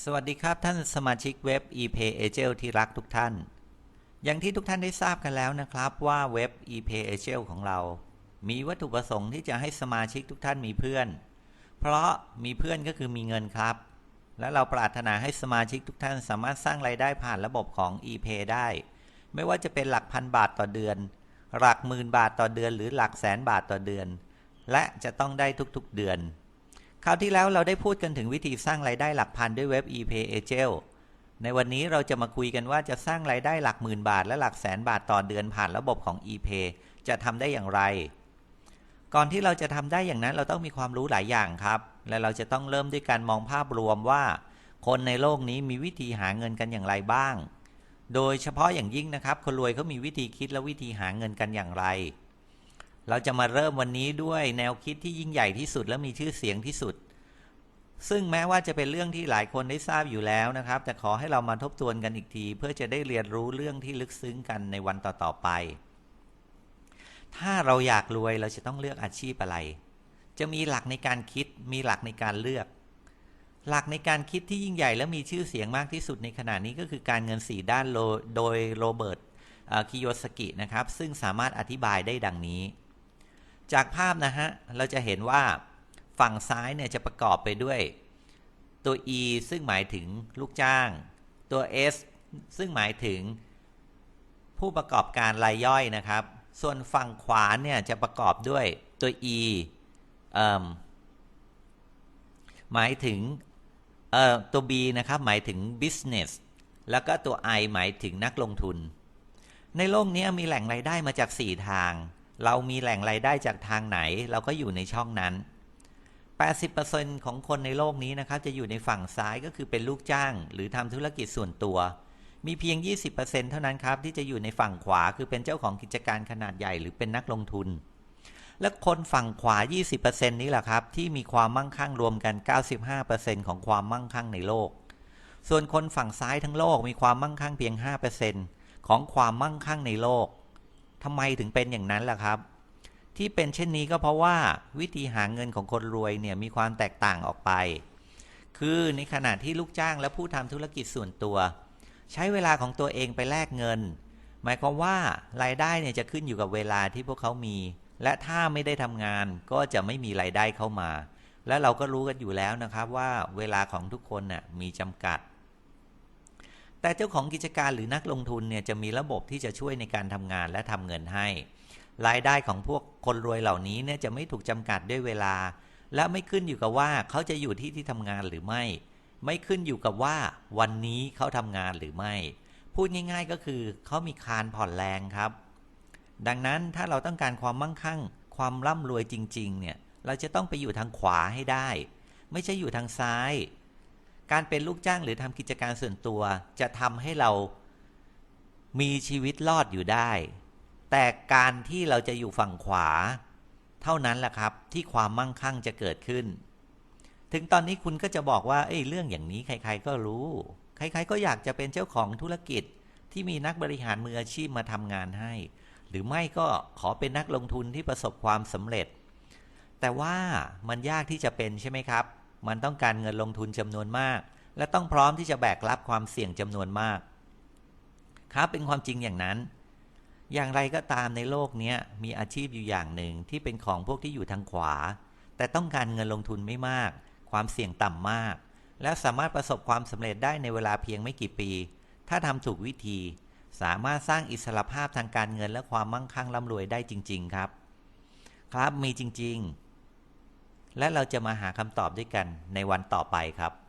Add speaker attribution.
Speaker 1: สวัสดีครับท่านสมาชิกเว็บ ePay Agel ที่รักทุกท่าน อย่างที่ทุกท่านได้ทราบกันแล้วนะครับว่าเว็บ ePay Agel ของเรา มีวัตถุประสงค์ที่จะให้สมาชิกทุกท่านมีเพื่อน เพราะมีเพื่อนก็คือมีเงินครับ และเราปรารถนาให้สมาชิกทุกท่านสามารถสร้างไรายได้ผ่านระบบของ ePay ได้ ไม่ว่าจะเป็นหลักพันบาทต่อเดือน หลักหมื่นบาทต่อเดือน หรือหลักแสนบาทต่อเดือน และจะต้องได้ทุกๆเดือน คราวที่แล้วเราได้พูดกันถึงวิธีสร้างรายได้หลักพันด้วยเว็บ ePay Agel ในวันนี้เราจะมาคุยกันว่าจะสร้างรายได้หลักหมื่นบาทและหลักแสนบาทต่อเดือนผ่านระบบของ ePay จะทำได้อย่างไร ก่อนที่เราจะทำได้อย่างนั้นเราต้องมีความรู้หลายอย่างครับ และเราจะต้องเริ่มด้วยการมองภาพรวมว่า คนในโลกนี้มีวิธีหาเงินกันอย่างไรบ้าง โดยเฉพาะอย่างยิ่งนะครับคนรวยเขามีวิธีคิดและวิธีหาเงินกันอย่างไร เราจะมาเริ่มวันนี้ด้วยแนวคิดที่ยิ่งใหญ่ที่สุดและมีชื่อเสียงที่สุด ซึ่งแม้ว่าจะเป็นเรื่องที่หลายคนได้ทราบอยู่แล้วนะครับ แต่ขอให้เรามาทบทวนกันอีกที เพื่อจะได้เรียนรู้เรื่องที่ลึกซึ้งกันในวันต่อๆไป ถ้าเราอยากรวยเราจะต้องเลือกอาชีพอะไร จะมีหลักในการคิด มีหลักในการเลือก หลักในการคิดที่ยิ่งใหญ่และมีชื่อเสียงมากที่สุดในขณะนี้ก็คือการเงินสีด้านโโดยโรเบิร์ตคิโยสกินะครับ ซึ่งสามารถอธิบายได้ดังนี้ จากภาพนะฮะ เราจะเห็นว่าฝั่งซ้ายเนี่ยจะประกอบไปด้วยตัว E ซึ่งหมายถึงลูกจ้าง ตัว S ซึ่งหมายถึงผู้ประกอบการรายย่อยนะครับ ส่วนฝั่งขวาเนี่ยจะประกอบด้วยตัว E มหมายถึงตัว B นะครับ หมายถึง business แล้วก็ตัว I หมายถึงนักลงทุน ในโลกนี้มีแหล่งรายได้มาจาก 4 ทาง เรามีแหล่งรายได้จากทางไหน เราก็อยู่ในช่องนั้น 80%ของคนในโลกนี้นะครับ จะอยู่ในฝั่งซ้ายก็คือเป็นลูกจ้าง หรือทำธุรกิจส่วนตัว มีเพียง 20%เท่านั้นครับ ที่จะอยู่ในฝั่งขวาคือเป็นเจ้าของกิจการขนาดใหญ่ หรือเป็นนักลงทุน และคนฝั่งขวา 20%นี้แหละครับ ที่มีความมั่งคั่งรวมกัน 95%ของความมั่งคั่งในโลก ส่วนคนฝั่งซ้ายทั้งโลกมีความมั่งคั่งเพียง 5%ของความมั่งคั่งในโลก ทำไมถึงเป็นอย่างนั้นล่ะครับ ที่เป็นเช่นนี้ก็เพราะว่าวิธีหาเงินของคนรวยเนี่ยมีความแตกต่างออกไป คือในขณะที่ลูกจ้างและผู้ทำธุรกิจส่วนตัว ใช้เวลาของตัวเองไปแลกเงิน หมายความว่ารายได้เนี่ยจะขึ้นอยู่กับเวลาที่พวกเขามี และถ้าไม่ได้ทำงานก็จะไม่มีรายได้เข้ามา และเราก็รู้กันอยู่แล้วนะครับว่าเวลาของทุกคนน่ะมีจำกัด แต่เจ้าของกิจการหรือนักลงทุนเนี่ยจะมีระบบที่จะช่วยในการทำงานและทำเงินให้ รายได้ของพวกคนรวยเหล่านี้เนี่ยจะไม่ถูกจำกัดด้วยเวลา และไม่ขึ้นอยู่กับว่าเขาจะอยู่ที่ที่ทำงานหรือไม่ ไม่ขึ้นอยู่กับว่าวันนี้เขาทำงานหรือไม่ พูดง่ายๆก็คือเขามีคานผ่อนแรงครับ ดังนั้นถ้าเราต้องการความมั่งคั่ง ความร่ำรวยจริง ๆ เนี่ยเราจะต้องไปอยู่ทางขวาให้ได้ ไม่ใช่อยู่ทางซ้าย การเป็นลูกจ้างหรือทำกิจการส่วนตัว จะทำให้เรามีชีวิตรอดอยู่ได้ แต่การที่เราจะอยู่ฝั่งขวา เท่านั้นแหละครับที่ความมั่งคั่งจะเกิดขึ้น ถึงตอนนี้คุณก็จะบอกว่าเอ้ยเรื่องอย่างนี้ใคร ๆ ก็รู้ ใคร ๆ ก็อยากจะเป็นเจ้าของธุรกิจที่มีนักบริหารมืออาชีพมาทำงานให้ หรือไม่ก็ขอเป็นนักลงทุนที่ประสบความสำเร็จ แต่ว่ามันยากที่จะเป็นใช่ไหมครับ มันต้องการเงินลงทุนจำนวนมาก และต้องพร้อมที่จะแบกรับความเสี่ยงจำนวนมาก ครับเป็นความจริงอย่างนั้น อย่างไรก็ตามในโลกนี้มีอาชีพอยู่อย่างหนึ่งที่เป็นของพวกที่อยู่ทางขวา แต่ต้องการเงินลงทุนไม่มาก ความเสี่ยงต่ำมาก และสามารถประสบความสำเร็จได้ในเวลาเพียงไม่กี่ปี ถ้าทำถูกวิธี สามารถสร้างอิสรภาพทางการเงินและความมั่งคั่งร่ำรวยได้จริง ๆ ครับ ครับมีจริง ๆ และเราจะมาหาคำตอบด้วยกันในวันต่อไปครับ